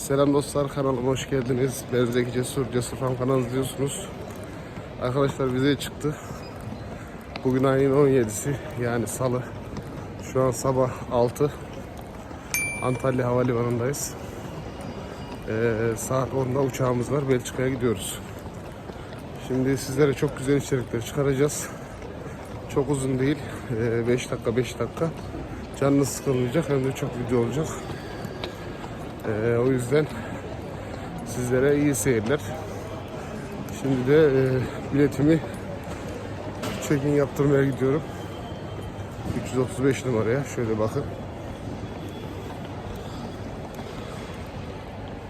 Selam dostlar kanalıma hoş geldiniz. Ben Zeki Cesur, Cesur Fan kanalı izliyorsunuz. Arkadaşlar vize çıktı. Bugün ayın 17'si yani salı. Şu an sabah 6. Antalya Havalimanı'ndayız. Ee, saat 10'da uçağımız var. Belçika'ya gidiyoruz. Şimdi sizlere çok güzel içerikler çıkaracağız. Çok uzun değil. 5 dakika 5 dakika. Canınız sıkılmayacak hem de çok video olacak. Ee, o yüzden sizlere iyi seyirler. Şimdi de e, biletimi check-in yaptırmaya gidiyorum. 335 numaraya. Şöyle bakın.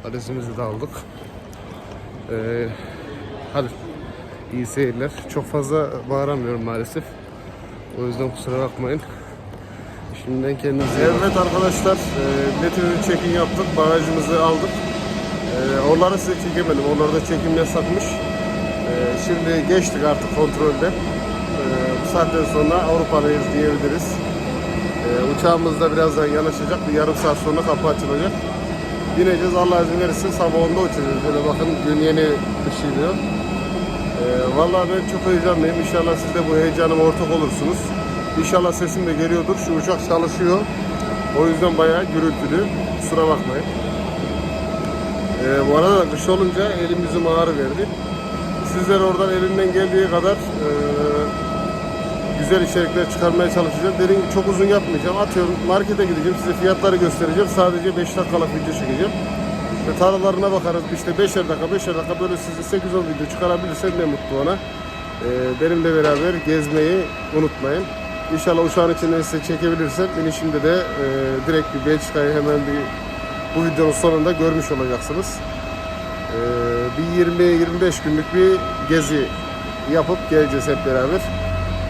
Adresimizi de aldık. Ee, hadi iyi seyirler. Çok fazla bağıramıyorum maalesef. O yüzden kusura bakmayın. Şimdiden kendinize Evet arkadaşlar, e, biletimizi check-in yaptık, bagajımızı aldık. E, oraları size çekemedim, oralarda çekim yasakmış. E, şimdi geçtik artık kontrolden. E, bu saatten sonra Avrupa'dayız diyebiliriz. E, uçağımız da birazdan yanaşacak, bir yarım saat sonra kapı açılacak. Bineceğiz, Allah izin verirse sabah 10'da uçacağız. Böyle bakın gün yeni ışığıyor. E, vallahi ben çok heyecanlıyım, İnşallah siz de bu heyecanıma ortak olursunuz. İnşallah sesim de geliyordur. Şu uçak çalışıyor. O yüzden bayağı gürültülü. Kusura bakmayın. Ee, bu arada da kış olunca elim yüzüm ağrı verdi. Sizler oradan elimden geldiği kadar e, güzel içerikler çıkarmaya çalışacağım. Dediğim çok uzun yapmayacağım. Atıyorum markete gideceğim. Size fiyatları göstereceğim. Sadece 5 dakikalık video çekeceğim. Ve taralarına bakarız. İşte 5'er dakika 5'er dakika böyle size 8-10 video çıkarabilirsem ne mutlu ona. Ee, benimle beraber gezmeyi unutmayın. İnşallah uçağın içinden size çekebilirsem inişimde de e, direkt bir Belçika'yı hemen bir bu videonun sonunda görmüş olacaksınız. E, bir 20-25 günlük bir gezi yapıp geleceğiz hep beraber.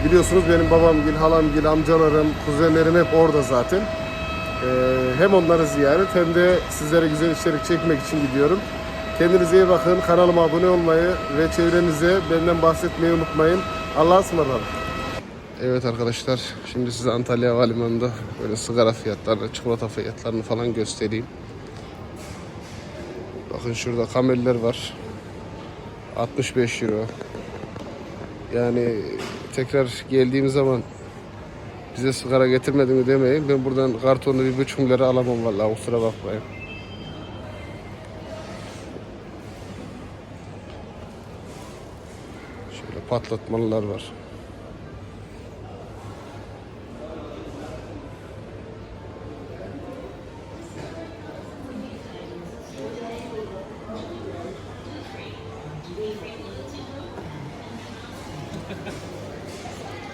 Biliyorsunuz benim babamgil, halamgil, amcalarım, kuzenlerim hep orada zaten. E, hem onları ziyaret hem de sizlere güzel içerik çekmek için gidiyorum. Kendinize iyi bakın. Kanalıma abone olmayı ve çevrenize benden bahsetmeyi unutmayın. Allah'a ısmarladık. Evet arkadaşlar, şimdi size Antalya Havalimanı'nda böyle sigara fiyatlarını, çikolata fiyatlarını falan göstereyim. Bakın şurada kameller var. 65 euro. Yani tekrar geldiğim zaman bize sigara getirmedi mi demeyin. Ben buradan kartonlu bir buçuk lira alamam vallahi kusura bakmayın. Şöyle patlatmalılar var.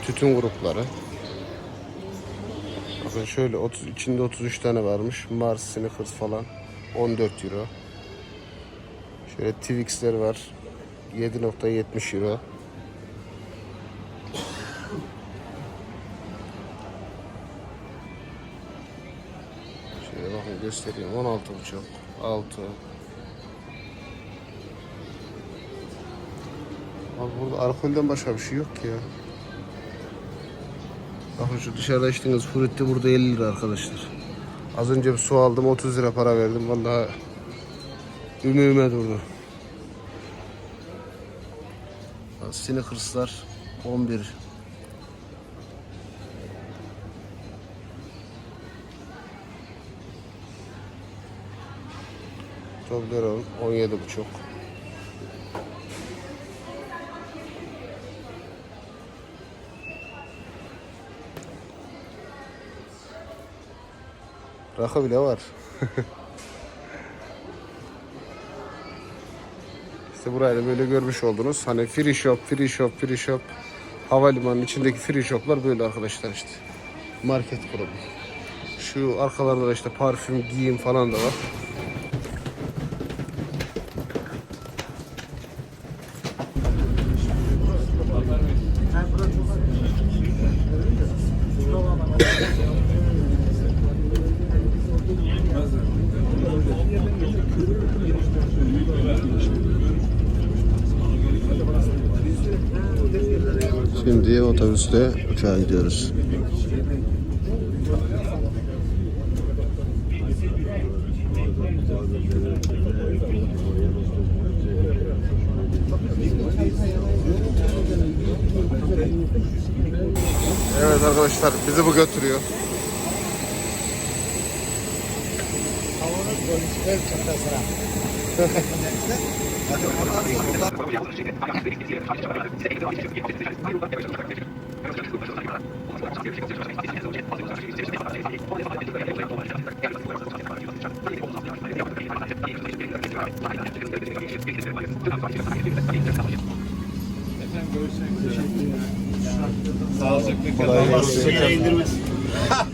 Tütün grupları. Bakın şöyle 30 içinde 33 tane varmış. Mars, Snickers falan 14 euro. Şöyle Twix'ler var. 7.70 euro. Şöyle bakın göstereyim 16 buçuk 6 Abi burada alkolden başka bir şey yok ki ya. Bakın şu dışarıda içtiğiniz frutti burada 50 lira arkadaşlar. Az önce bir su aldım 30 lira para verdim. Vallahi ümüğüme durdu. Snickers'lar 11. Toblerone 17 buçuk. Rakı bile var. işte burayı da böyle görmüş oldunuz. Hani free shop, free shop, free shop. Havalimanının içindeki free shoplar böyle arkadaşlar işte. Market grubu. Şu arkalarda da işte parfüm, giyim falan da var. Otobüste uçağa gidiyoruz. Evet arkadaşlar bizi bu götürüyor.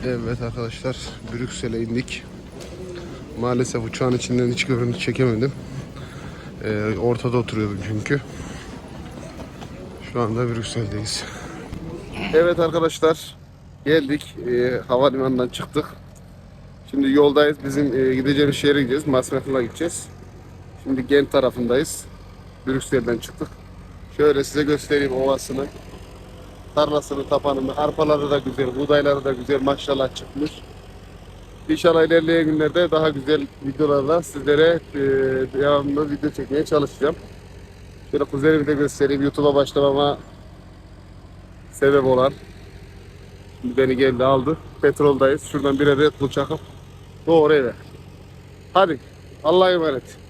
Evet arkadaşlar Brüksel'e indik. Maalesef uçağın içinden hiç görüntü çekemedim. Ee, ortada oturuyordum çünkü. Şu anda Brüksel'deyiz. Evet arkadaşlar geldik. Ee, havalimanından çıktık. Şimdi yoldayız. Bizim e, gideceğimiz şehre gideceğiz. Masmeful'a gideceğiz. Şimdi Gent tarafındayız. Brüksel'den çıktık. Şöyle size göstereyim ovasını. Tarlasını, tapanını, arpaları da güzel, buğdayları da güzel maşallah çıkmış. İnşallah ilerleyen günlerde daha güzel videolarla sizlere e, devamlı video çekmeye çalışacağım. Şöyle kuzenimi de göstereyim. YouTube'a başlamama sebep olan. Beni geldi aldı. Petroldayız. Şuradan bir adet bu çakıp doğru eve. Hadi. Allah'a emanet.